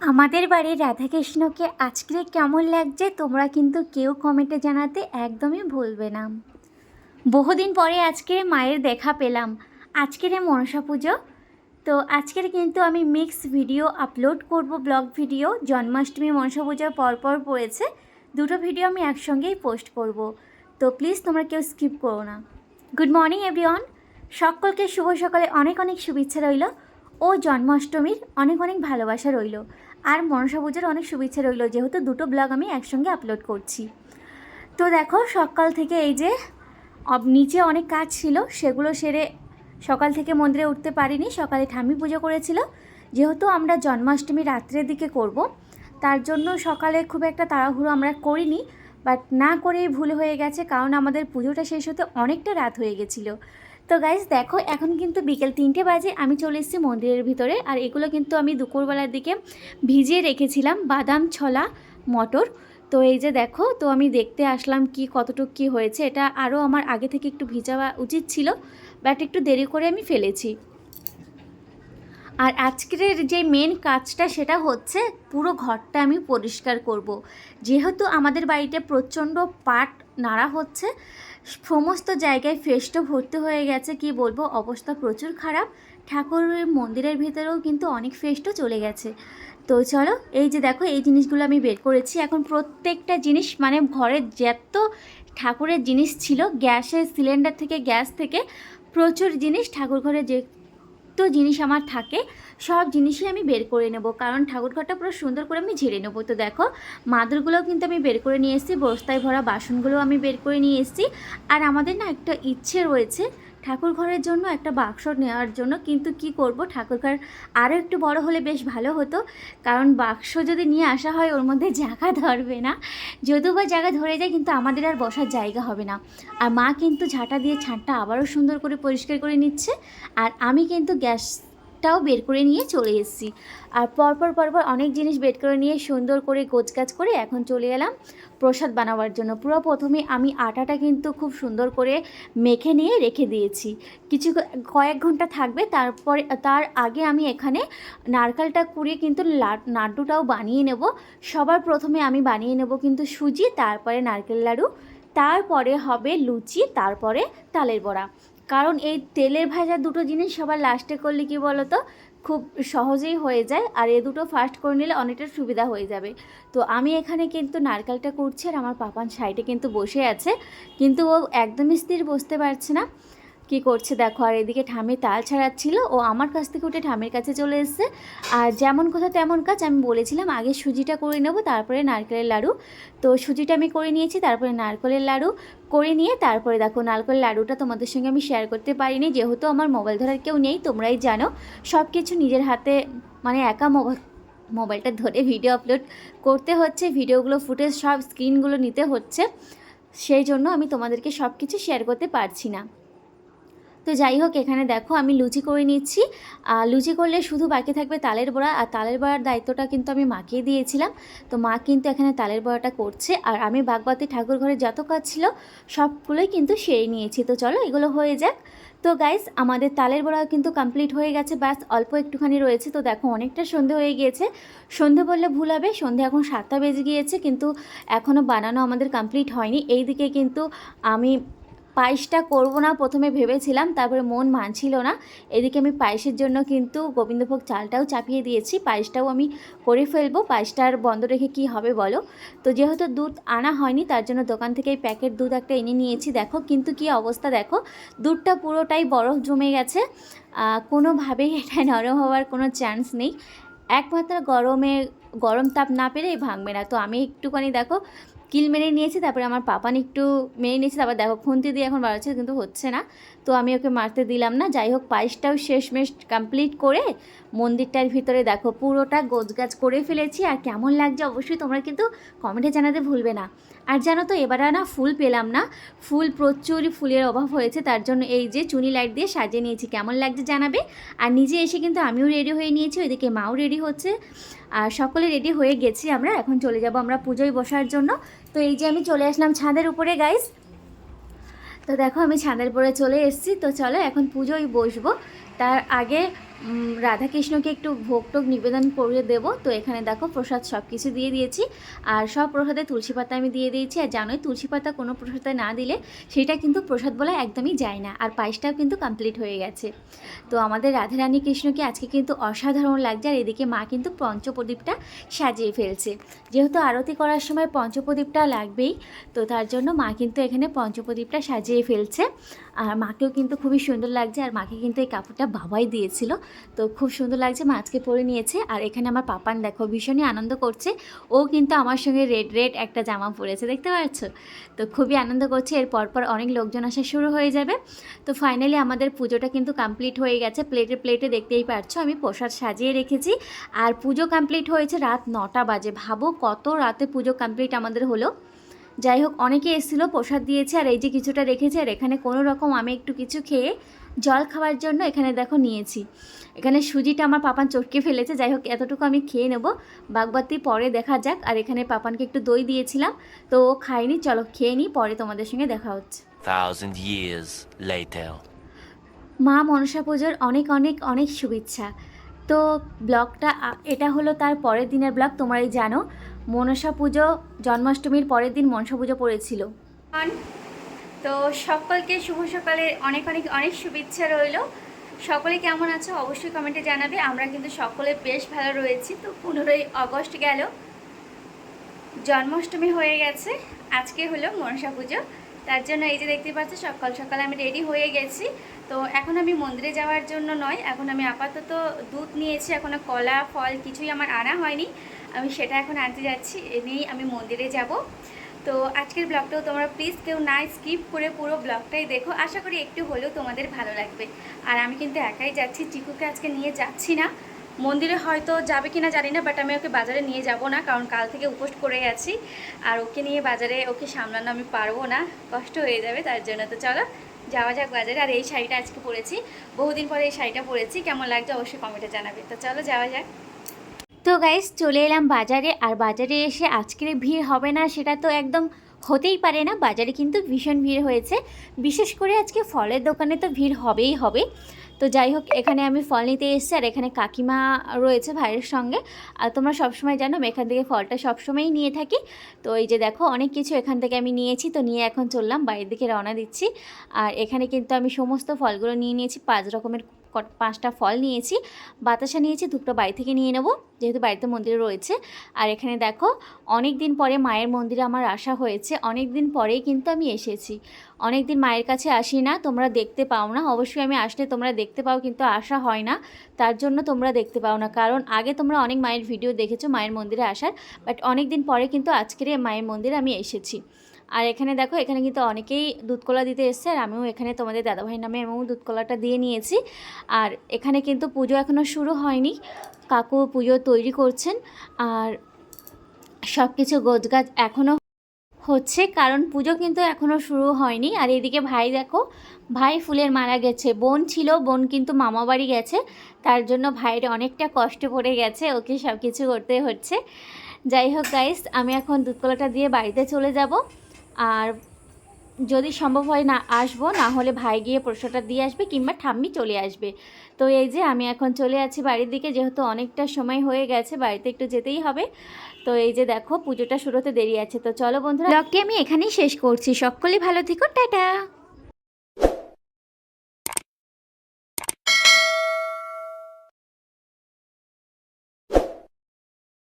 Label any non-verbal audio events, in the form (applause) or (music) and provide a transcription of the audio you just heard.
আমাদের বাড়ির রাধাকৃষ্ণকে আজকে কেমন লাগছে তোমরা কিন্তু কেউ কমেন্টে জানাতে একদমই ভুলবে না। বহুদিন পরে আজকে মায়ের দেখা পেলাম। আজকের মনসা পুজো। তো আজকের কিন্তু আমি মিক্স ভিডিও আপলোড করব ব্লগ ভিডিও জন্মাষ্টমী মনসা পুজোর পরপর পড়েছে। দুটো ভিডিও আমি একসঙ্গেই পোস্ট করব। তো প্লিজ তোমরা কেউ স্কিপ করো না। গুড মর্নিং এভরিওয়ান সকলকে শুভ সকালে অনেক অনেক শুভেচ্ছা রইল। ও জন্মাষ্টমীর অনেক অনেক ভালোবাসা রইল। আর মনসা পুজোর অনেক শুভেচ্ছা রইল, যেহেতু দুটো ব্লগ আমি একসঙ্গে আপলোড করছি। তো দেখো, সকাল থেকে এই যে নিচে অনেক কাজ ছিল, সেগুলো সেরে সকাল থেকে মন্দিরে উঠতে পারিনি, সকালে ঠামি পুজো করেছিল। যেহেতু আমরা জন্মাষ্টমী রাত্রের দিকে করব, তার জন্য সকালে খুব একটা তাড়াহুড়ো আমরা করিনি বাট না করেই ভুল হয়ে গেছে, কারণ আমাদের পুজোটা শেষ হতে অনেকটা রাত হয়ে গেছিল। তো গাইজ দেখো, এখন কিন্তু বিকেল তিনটে বাজে, আমি চলে এসেছি মন্দিরের ভিতরে। আর এগুলো কিন্তু আমি দুপুরবেলার দিকে ভিজিয়ে রেখেছিলাম, বাদাম, ছলা, মটর। তো এই যে দেখো, তো আমি দেখতে আসলাম কি, কতটুকু কী হয়েছে। এটা আরও আমার আগে থেকে একটু ভিজাওয়া উচিত ছিল বাট একটু দেরি করে আমি ফেলেছি। আর আজকের যে মেন কাজটা, সেটা হচ্ছে পুরো ঘরটা আমি পরিষ্কার করব। যেহেতু আমাদের বাড়িতে প্রচণ্ড পাট নাড়া হচ্ছে সমস্ত জায়গায় ফেস্টও ভর্তি হয়ে গেছে, কি বলব? অবস্থা প্রচুর খারাপ। ঠাকুরের মন্দিরের ভিতরেও কিন্তু অনেক ফেস্টও চলে গেছে। তো চলো, এই যে দেখো, এই জিনিসগুলো আমি বের করেছি। এখন প্রত্যেকটা জিনিস মানে ঘরের যত ঠাকুরের জিনিস ছিল, গ্যাসের সিলিন্ডার থেকে, গ্যাস থেকে প্রচুর জিনিস ঠাকুর ঘরে যে তো জিনিস আমার থাকে, সব জিনিসই আমি বের করে নেব। কারণ ঠাকুরঘরটা পুরো সুন্দর করে আমি ঝেড়ে নেব। তো দেখো, মাদুরগুলোও কিন্তু আমি বের করে নিয়ে এসেছি, বস্তায় ভরা বাসনগুলোও আমি বের করে নিয়ে এসেছি। আর আমাদের না একটা ইচ্ছে রয়েছে ঠাকুর ঘরের জন্য একটা বাক্স নেওয়ার জন্য কিন্তু কি করব? ঠাকুর ঘর আরও একটু বড় হলে বেশ ভালো হতো। কারণ বাক্স যদি নিয়ে আসা হয়, ওর মধ্যে জায়গা (laughs) ধরবে না। যদিও বা জায়গা ধরে যায়, কিন্তু আমাদের আর বসার জায়গা হবে না। আর মা কিন্তু ঝাঁটা দিয়ে ছাঁটটা আবারও সুন্দর করে পরিষ্কার করে নিচ্ছে। আর আমি কিন্তু গ্যাসটাও বের করে নিয়ে চলে এসেছি। আর পরপর পরপর অনেক জিনিস বের করে নিয়ে সুন্দর করে গোছগাছ করে এখন চলে এলাম প্রসাদ বানাবার জন্য। পুরো প্রথমে আমি আটাটা কিন্তু খুব সুন্দর করে মেখে নিয়ে রেখে দিয়েছি। কিছু কয়েক ঘণ্টা থাকবে তারপরে, তার আগে আমি এখানে নারকেলটা কুড়িয়ে কিন্তু লাড্ডুটাও বানিয়ে নেব। সবার প্রথমে আমি বানিয়ে নেব কিন্তু সুজি, তারপরে নারকেল লাড়ু, তারপরে হবে লুচি, তারপরে তালের বড়া। কারণ এই তেলের ভাজা দুটো জিনিস সবার লাস্টে করলে কি বলো তো খুব সহজেই হয়ে যায়। আর এ দুটো ফার্স্ট করে নিলে অনেকটা সুবিধা হয়ে যাবে। তো আমি এখানে কিন্তু নারকেলটা করছি আর আমার পাপান সাইডে কিন্তু বসে আছে। কিন্তু ও একদমই স্থির বসতে পারছে না। কি করছে দেখো, আর এদিকে ঠামি তাল ছাড়াচ্ছিল, ও আমার কাছ থেকে উঠে ঠামের কাছে চলে এসেছে। আর যেমন কথা তেমন কাজ, আমি বলেছিলাম আগে সুজিটা করে নেব, তারপরে নারকেলের লাড়ু। তো সুজিটা আমি করে নিয়েছি, তারপরে নারকেলের লাড়ু করে নিয়ে, তারপরে দেখো নারকেলের লাড়ুটা তোমাদের সঙ্গে আমি শেয়ার করতে পারিনি। যেহেতু আমার মোবাইল ধরার কেউ নেই, তোমরাই জানো সব কিছু নিজের হাতে মানে একা মোবাইল মোবাইলটা ধরে ভিডিও আপলোড করতে হচ্ছে ভিডিওগুলো ফুটেজ সব স্ক্রিনগুলো নিতে হচ্ছে। সেই জন্য আমি তোমাদেরকে সব কিছু শেয়ার করতে পারছি না। তো যাই হোক, এখানে দেখো আমি লুচি করে নিচ্ছি। আর লুচি করলে শুধু বাকি থাকবে তালের বড়া। আর তালের বড়ার দায়িত্বটা কিন্তু আমি মাকে দিয়েছিলাম। তো মা কিন্তু এখানে তালের বড়াটা করছে। আর আমি বাগবাতি ঠাকুর ঘরে যত কাজ ছিল, সবগুলোই কিন্তু সেরে নিয়েছি। তো চলো, এগুলো হয়ে যাক। তো গাইস আমাদের তালের বড়া কিন্তু কমপ্লিট হয়ে গেছে। ব্যাস, অল্প একটুখানি রয়েছে। তো দেখো, অনেকটা সন্ধে হয়ে গিয়েছে। সন্ধে বললে ভুল হবে। সন্ধে এখন সাতটা বেজে গিয়েছে। কিন্তু এখনও বানানো আমাদের কমপ্লিট হয়নি। এইদিকে কিন্তু আমি পায়েসটা করব না, প্রথমে ভেবেছিলাম, তারপরে মন মানছিল না। এদিকে আমি পায়েসের জন্য কিন্তু গোবিন্দভোগ চালটাও চাপিয়ে দিয়েছি, পায়েসটাও আমি করে ফেলব পায়েসটার বন্ধ রেখে কি হবে বলো? তো যেহেতু দুধ আনা হয়নি, তার জন্য দোকান থেকে এই প্যাকেট দুধ একটা এনে নিয়েছি, দেখো কিন্তু কি অবস্থা দেখো। দুধটা পুরোটাই বরফ জমে গেছে কোনোভাবেই এটা নরম হওয়ার কোনো চান্স নেই। একমাত্র গরমে গরম তাপ না পেলেই ভাঙবে না। তো আমি একটুখানি দেখো কিল মেরে নিয়েছে, তারপরে আমার পাপান একটু মেরে নিয়েছে, তারপর দেখো খুন্তি দিয়ে এখন বাড়াচ্ছে, কিন্তু হচ্ছে না। তো আমি ওকে মারতে দিলাম না। যাই হোক, পায়েসটাও শেষমেশ কমপ্লিট করে মন্দিরটার ভিতরে দেখো পুরোটা গোছগাছ করে ফেলেছি আর কেমন লাগছে অবশ্যই তোমরা কিন্তু কমেন্টে জানাতে ভুলবে না। আর জানো তো এবারে না ফুল পেলাম না, ফুল প্রচুর ফুলের অভাব হয়েছে তার জন্য এই যে চুনি লাইট দিয়ে সাজিয়ে নিয়েছি, কেমন লাগছে জানাবে? আর নিজে এসে কিন্তু আমিও রেডি হয়ে নিয়েছি, ওইদিকে মাও রেডি হচ্ছে। আর সকলে রেডি হয়ে গেছি আমরা, এখন চলে যাব আমরা পুজোয় বসার জন্য। তো এই যে আমি চলে আসলাম ছাদের উপরে গাইস তো দেখো আমি ছাদের উপরে চলে এসেছি, তো চলো এখন পুজোয় বসবো। তার আগে রাধাকৃষ্ণকে একটু ভোগ টোগ নিবেদন করে দেব। তো এখানে দেখো প্রসাদ সব কিছু দিয়ে দিয়েছি। আর সব প্রসাদে তুলসী পাতা আমি দিয়ে দিয়েছি। আর জানোই তুলসী পাতা কোনো প্রসাদে না দিলে সেটা কিন্তু প্রসাদ বলা একদমই যায় না। আর পায়েসটাও কিন্তু কমপ্লিট হয়ে গেছে। তো আমাদের রাধারানী কৃষ্ণকে আজকে কিন্তু অসাধারণ লাগছে। আর এদিকে মা কিন্তু পঞ্চপ্রদীপটা সাজিয়ে ফেলছে। যেহেতু আরতি করার সময় পঞ্চপ্রদীপটা লাগবেই, তো তার জন্য মা কিন্তু এখানে পঞ্চপ্রদীপটা সাজিয়ে ফেলছে। আর মাকেও কিন্তু খুবই সুন্দর লাগছে। আর মাকে কিন্তু এই কাপড়টা বাবাই দিয়েছিল। তো খুব সুন্দর লাগছে, মা আজকে পরে নিয়েছে। আর এখানে আমার পাপান দেখো, ভীষণই আনন্দ করছে। ও কিন্তু আমার সঙ্গে রেড রেড একটা জামা পরেছে, দেখতে পাচ্ছ? তো খুবই আনন্দ করছে। এর পরপর অনেক লোকজন আসা শুরু হয়ে যাবে। তো ফাইনালি আমাদের পুজোটা কিন্তু কমপ্লিট হয়ে গেছে। প্লেটে প্লেটে দেখতেই পাচ্ছ আমি প্রসাদ সাজিয়ে রেখেছি। আর পুজো কমপ্লিট হয়েছে রাত নটা বাজে। ভাবো কত রাতে পুজো কমপ্লিট আমাদের হলো। যাই হোক, অনেকে এসেছিল, প্রসাদ দিয়েছে। আর এই যে কিছুটা রেখেছে, আর এখানে কোনো রকম আমি একটু কিছু খেয়ে জল খাওয়ার জন্য এখানে দেখো নিয়েছি। এখানে সুজিটা আমার পাপান চটকে ফেলেছে যাই হোক এতটুকু আমি খেয়ে নেব। বাগবাতি পরে দেখা যাক আর এখানে পাপানকে একটু দই দিয়েছিলাম তো ও খায়নি চলো খেয়ে নিই পরে তোমাদের সঙ্গে দেখা হচ্ছে। মা মনসা পুজোর অনেক অনেক অনেক শুভেচ্ছা। তো ব্লগটা এটা হলো তার পরের দিনের ব্লগ তোমরাই জানো। মনসা পুজো জন্মাষ্টমীর পরের দিন মনসা পুজো পড়েছিল। তো সকলকে শুভ সকালে। অনেক অনেক অনেক শুভেচ্ছা রইল। সকলে কেমন আছো অবশ্যই কমেন্টে জানাবে। আমরা কিন্তু সকলে বেশ ভালো রয়েছি। তো পনেরোই আগস্ট গেল। জন্মাষ্টমী হয়ে গেছে। আজকে হলো মনসা পুজো। তার জন্য এই যে দেখতে পাচ্ছ, সকাল সকাল আমি রেডি হয়ে গেছি। তো এখন আমি মন্দিরে যাওয়ার জন্য নয়। এখন আমি আপাতত দুধ নিয়েছি। এখনও কলা, ফল কিছুই আমার আনা হয়নি। আমি সেটা এখন আনতে যাচ্ছি। এ নিয়েই আমি মন্দিরে যাব। তো আজকের ব্লগটাও তোমরা প্লিজ কেউ না স্কিপ করে পুরো ব্লগটাই দেখো। আশা করি একটু হলেও তোমাদের ভালো লাগবে। আর আমি কিন্তু একাই যাচ্ছি চিকুকে আজকে নিয়ে যাচ্ছি না। মন্দিরে হয়তো যাবে কিনা জানি না বাট আমি ওকে বাজারে নিয়ে যাব না, কারণ কাল থেকে উপোস করে আছি। আর ওকে নিয়ে বাজারে ওকে সামলানো আমি পারব না, কষ্ট হয়ে যাবে তার জন্য। তো চলো, যাওয়া যাক বাজারে। আর এই শাড়িটা আজকে পরেছি। বহুদিন পরে এই শাড়িটা পরেছি। কেমন লাগছে অবশ্যই কমেন্টে জানাবে। তো চলো, যাওয়া যাক। তো গাইস চলে এলাম বাজারে। আর বাজারে এসে আজকের ভিড় হবে না, সেটা তো একদম হতেই পারে না। বাজারে কিন্তু ভীষণ ভিড় হয়েছে। বিশেষ করে আজকে ফলের দোকানে তো ভিড় হবেই হবে। তো যাই হোক, এখানে আমি ফল নিতে এসেছি, আর এখানে কাকিমা রয়েছে ভাইয়ের সঙ্গে। আর তোমরা সবসময় জানো, আমি এখান থেকে ফলটা সবসময়ই নিয়ে থাকি। তো এই যে দেখো, অনেক কিছু এখান থেকে আমি নিয়েছি, তো নিয়ে এখন চললাম, বাইরের দিকে রওনা দিচ্ছি। আর এখানে কিন্তু আমি সমস্ত ফলগুলো নিয়ে নিয়েছি, পাঁচ রকমের পাঁচটা ফল নিয়েছি। বাতাসা নিয়েছি, দুটো বাড়ি থেকে নিয়ে নেব, যেহেতু বাড়িতে মন্দিরে রয়েছে। আর এখানে দেখো অনেক দিন পরে মায়ের মন্দিরে আমার আসা হয়েছে। অনেক দিন পরেই কিন্তু আমি এসেছি। অনেক দিন মায়ের কাছে আসি না, তোমরা দেখতে পাও না। অবশ্যই আমি আসলে তোমরা দেখতে পাও, কিন্তু আসা হয় না। তার জন্য তোমরা দেখতে পাও না। কারণ আগে তোমরা অনেক মায়ের ভিডিও দেখেছ মায়ের মন্দিরে আসার, বাট অনেক দিন পরে কিন্তু আজকের মায়ের মন্দিরে আমি এসেছি। আর এখানে দেখো, এখানে কিন্তু অনেকেই দুধকলা দিতে এসছে, আর আমিও এখানে তোমাদের দাদাভাই নামে আমিও দুধকলাটা দিয়ে নিয়েছি। আর এখানে কিন্তু পুজো এখনও শুরু হয়নি, কাকু পুজো তৈরি করছেন, আর সব কিছু গোছগাছ এখনও হচ্ছে, কারণ পুজো কিন্তু এখনও শুরু হয়নি। আর এদিকে ভাই দেখো, ভাই ফুলের মারা গেছে, বোন ছিল, বোন কিন্তু মামা বাড়ি গেছে, তার জন্য ভাইয়ের অনেকটা কষ্ট পড়ে গেছে, ওকে সব কিছু করতে হচ্ছে। যাই হোক গাইস আমি এখন দুধকলাটা দিয়ে বাড়িতে চলে যাব। আর যদি সম্ভব হয় না আসব, না হলে ভাই গিয়ে প্রশ্নটা দিয়ে আসবে কিংবা ঠাম্মি চলে আসবে। তো এই যে আমি এখন চলে আছি বাড়ির দিকে, যেহেতু অনেকটা সময় হয়ে গেছে, বাড়িতে একটু যেতেই হবে। তো এই যে দেখো, পুজোটা শুরুতে দেরি আছে। তো চলো বন্ধুরা আমি এখানেই শেষ করছি। সকলেই ভালো থেকো, টাটা।